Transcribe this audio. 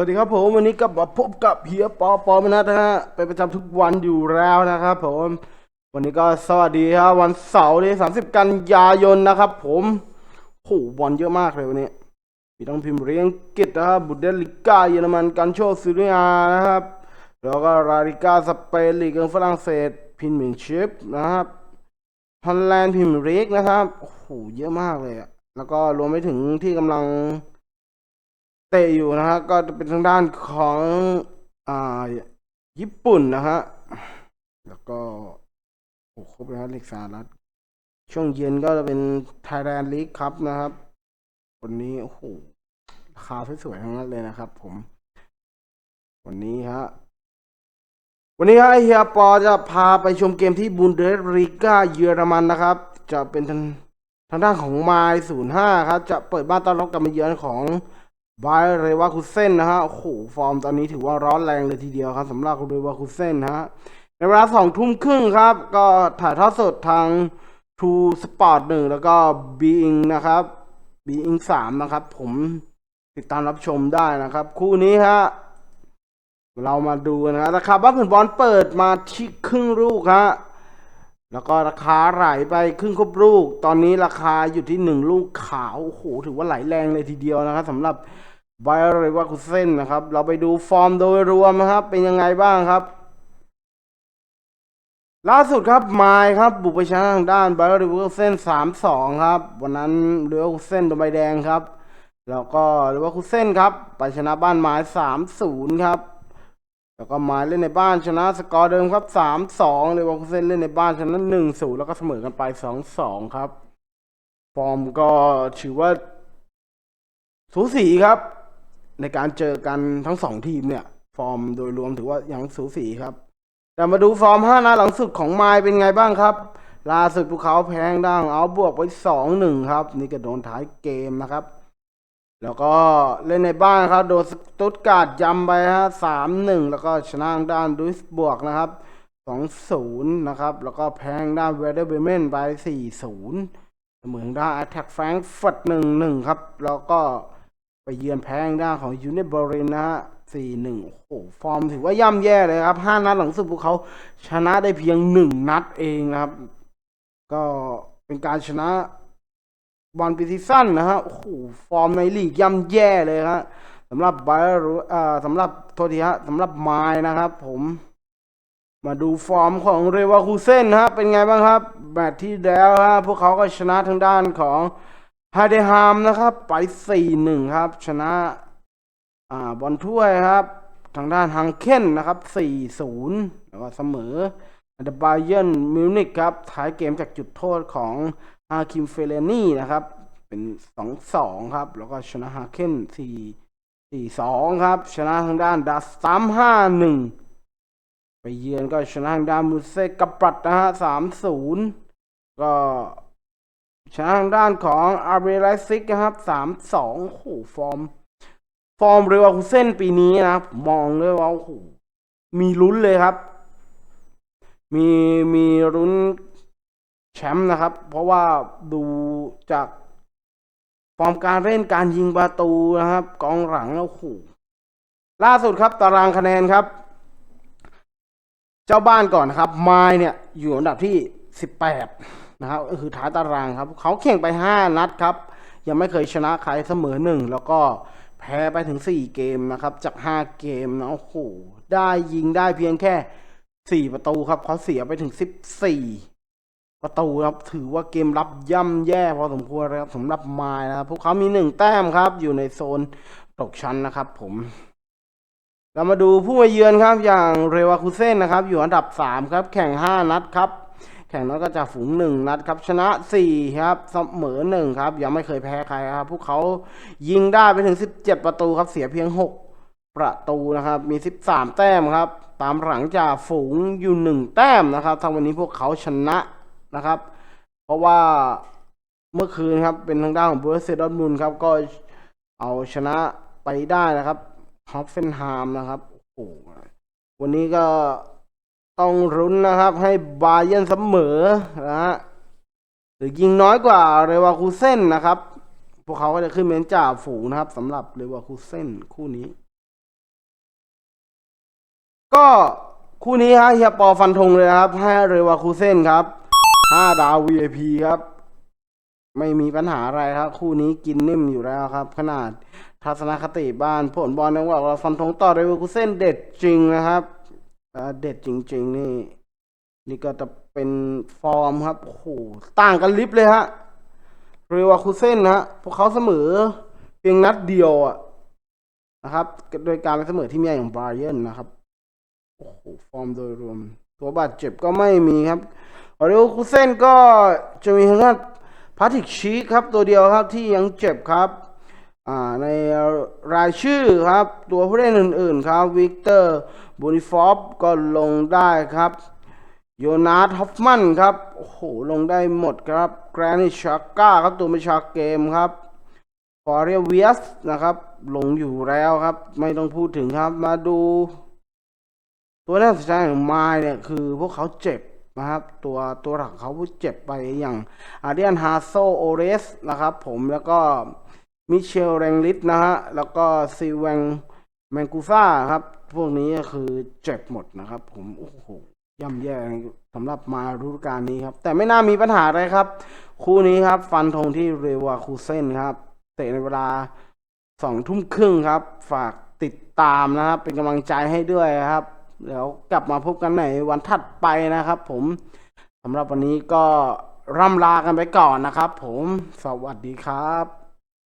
สวัสดีครับผมวันนี้ก็มาพบกับเฮียปอปอมนะฮะเป็นประจำทุกวันอยู่แล้วนะครับผมวันนี้ก็สวัสดีครับวันเสาร์ที่30กันยายนนะครับผมโหบอลเยอะมากเลยวันนี้มีต้องพิมพ์เรียงกิตนะครับบุนเดลิก้าเยอรมันกันโชซีเรียนะครับแล้วก็ลาลิก้าสเปนลีกอังฝรั่งเศสพิมพ์เมนชิพนะครับฮอลแลนด์พิมพ์ลีกนะครับโอ้โหเยอะมากเลยอะแล้วก็รวมไปถึงที่กำลัง เตะอยู่นะฮะก็จะเป็นทางด้านของอ่าญี่ปุ่นนะฮะแล้วก็โอ้ครบแล้วเลขสหรัฐช่วงเย็นก็จะเป็น Thailand League ครับนะครับวันนี้โอ้โหราคาสวยๆทั้งนั้นเลยนะครับ ผม วันนี้ฮะวันนี้ฮะเฮียปอจะพาไปชมเกมที่บุนเดสลีกาเยอรมันนะครับ จะเป็นทางทางด้านของไมล์ศูนย์ห้าครับ จะเปิดบ้านต้อนรับกับมาเยือนของ บายเรวาคุเซนนะฮะ โอ้โห ฟอร์มตอนนี้ถือว่าร้อนแรงเลยทีเดียวครับสำหรับเรวาคุเซนนะฮะ ในเวลาสองทุ่มครึ่งครับ ก็ถ่ายทอดสดทาง True Sport หนึ่งแล้วก็ Being นะครับ Being สามนะครับ ผมติดตามรับชมได้นะครับ คู่นี้ฮะ เรามาดูนะฮะราคาบ้าผืนบอลเปิดมาที่ครึ่งลูกฮะ แล้วก็ราคาไหลไปครึ่งครบลูก ตอนนี้ราคาอยู่ที่หนึ่งลูกขาวโอ้โหถือว่าไหลแรงเลยทีเดียวนะครับสำหรับไบเรวาคุเซนนะครับ เราไปดูฟอร์มโดยรวมนะครับ เป็นยังไงบ้างครับ ล่าสุดครับไมล์ครับ บุกไปชนะทางด้านไบเรวาคุเซนสามสองครับ วันนั้นเรวาคุเซนโดนใบแดงครับ แล้วก็เรวาคุเซนครับ ไปชนะบ้านไมล์สามศูนย์ครับ แล้วก็มาเล่นในบ้านชนะสกอร์เดิมครับสามสองเลยวอลเซนเล่นในบ้านชนะหนึ่งศูนย์แล้วก็เสมอกันไปสองสองครับ ฟอร์มก็ถือว่า สูสีครับ ในการเจอกันทั้งสองทีมเนี่ย ฟอร์มโดยรวมถือว่ายังสูสีครับ แต่มาดูฟอร์มห้านัดหลังสุดของไมล์เป็นไงบ้างครับล่าสุดภูเขาแพงดังเอาบวกไปสองหนึ่งครับ นี่ก็โดนท้ายเกมนะครับ แล้วก็เล่นในบ้านครับ โดนสตุตการ์ดยำไปฮะสามหนึ่งแล้วก็ชนะทางด้านดุสบวกนะครับสองศูนย์นะครับ แล้วก็แพ้ทางด้านเวเดอร์เบเมนไปสี่ศูนย์เสมอทางด้านแอตแทกแฟรงก์ฟิร์ตหนึ่งหนึ่งครับ แล้วก็ไปเยือนแพ้ทางด้านของยูเนเบรินนะฮะสี่หนึ่งโอ้โห ฟอร์มถือว่าย่ำแย่เลยครับห้านัดหลังสุดพวกเขาชนะได้เพียงหนึ่งนัดเองนะครับ ก็เป็นการชนะ บอลปีซีซั่นนะฮะ โอ้โห ฟอร์มในลีกย่ำแย่เลยฮะสำหรับไบร์อ่อสำหรับโทษทีฮะสำหรับไมล์นะครับผม มาดูฟอร์มของเรวาคูเซนฮะ เป็นไงบ้างครับ แมตช์ที่แล้วฮะ พวกเขาก็ชนะทางด้านของฮาเดฮามนะครับ ไป 4-1 ครับ ชนะ อ่า บอลถ้วยครับ ทางด้านฮังเคนนะครับ 4-0 แล้วก็เสมอเดบาเยนมิวนิกครับ ท้ายเกมจากจุดโทษของ ฮาคิมเฟเลนี่นะครับ เป็นสองสองครับ แล้วก็ชนะฮาเคนสี่สี่สองครับ ชนะทางด้านดัสสามห้าหนึ่งไปเยือนก็ชนะทางด้านมูเซกับปรัดนะฮะสามศูนย์ก็ชนะทางด้านของอาร์เบไลซิกนะครับสามสองโอ้โหฟอร์ม ฟอร์มเรวาคุเซนปีนี้นะผมมองเลยว่าโอ้โหมีลุ้นเลยครับ มีมีลุ้น มป์นะครับ เพราะว่าดูจากฟอร์มการเล่นการยิงประตูนะครับ กองหลังแล้วโอ้โหล่าสุดครับตารางคะแนนครับ เจ้าบ้านก่อนนะครับไมล์เนี่ยอยู่อันดับที่สิบแปดนะครับก็คือท้ายตารางครับ เขาแข่งไปห้านัดครับ ยังไม่เคยชนะใครเสมอหนึ่งแล้วก็แพ้ไปถึงสี่เกมนะครับ จากห้าเกมนะโอ้โหได้ยิงได้เพียงแค่สี่ประตูครับเขาเสียไปถึงสิบสี่ ประตูครับถือว่าเกมรับย่ำแย่พอสมควรนะครับสำหรับมล์นะครับพวกเขามีหนึ่งแต้มครับ อยู่ในโซนตกชั้นนะครับ ผม เรามาดูผู้มาเยือนครับ อย่างเรวาคุเซนนะครับ อยู่อันดับสามครับ แข่งห้านัดครับ แข่งนัดก็จะฝูงหนึ่งนัดครับ ชนะสี่ครับเสมอหนึ่งครับ ยังไม่เคยแพ้ใครครับ พวกเขายิงได้ไปถึงสิบเจ็ดประตูครับ เสียเพียงหกประตูนะครับ มีสิบสามแต้มครับ ตามหลังจากฝูงอยู่หนึ่งแต้มนะครับทางวันนี้พวกเขาชนะ นะครับ เพราะว่าเมื่อคืนครับเป็นทางด้านของบรูเซดอร์มุนครับก็เอาชนะไปได้นะครับฮอฟเฟนฮามนะครับโอ้โหวันนี้ก็ต้องรุ้นนะครับ ให้บาเยร์นเสมอนะฮะหรือยิงน้อยกว่าเรวาคูเซนนะครับ พวกเขาก็จะขึ้นเป็นจ่าฝูงนะครับสำหรับเรวาคูเซนคู่นี้ ก็คู่นี้ฮะเฮียปอฟันธงเลยนะครับ ให้เรวาคูเซนครับ ห้าดาว VIP ครับ ไม่มีปัญหาอะไรครับ คู่นี้กินนิ่มอยู่แล้วครับ ขนาดทัศนคติบ้านผลบอลนักว่าเราฟันธงต่อเรวาคูเซนเด็ดจริงนะครับเด็ดจริง ๆ นี่ นี่ก็จะเป็นฟอร์มครับโอ้โหต่างกันลิบเลยฮะเรวาคูเซนนะฮะพวกเขาเสมอ เพียงนัดเดียวอะนะครับ โดยการเสมอที่มีอย่างบรเยนนะครับโอ้โหฟอร์มโดยรวม ตัวบาดเจ็บก็ไม่มีครับ เรวาคูเซนก็จะมีทางด้านพาติกชีคครับตัวเดียวครับที่ยังเจ็บครับในรายชื่อครับ ตัวผู้เล่นอื่นๆครับวิกเตอร์บูนิฟอฟก็ลงได้ครับโยนาธฮอฟมันครับ โอ้โห ลงได้หมดครับแกรนิชาก้าครับตัวไม่ชาเกมครับฟอร์เรียเวียสนะครับ ลงอยู่แล้วครับ ไม่ต้องพูดถึงครับมาดู ตัวน่าสนใจของไมายเนี่ยคือพวกเขาเจ็บ นะครับตัวตัวหลักเขาเจ็บไปอย่างอาเดียนฮาโซโอเรสนะครับผมแล้วก็มิเชลแรงลิสนะฮะแล้วก็ซีแวงแมงกูซ่าครับ พวกนี้ก็คือเจ็บหมดนะครับผมโอ้โหย่ำแย่สำหรับมาฤดูกาลนี้ครับ แต่ไม่น่ามีปัญหาอะไรครับ คู่นี้ครับ ฟันธงที่เรวาคูเซนครับ เตะในเวลาสองทุ่มครึ่งครับ ฝากติดตามนะครับ เป็นกำลังใจให้ด้วยครับ เดี๋ยวกลับมาพบกันในวันถัดไปนะครับ ผมสำหรับวันนี้ก็ร่ำลากันไปก่อนนะครับ ผมสวัสดีครับ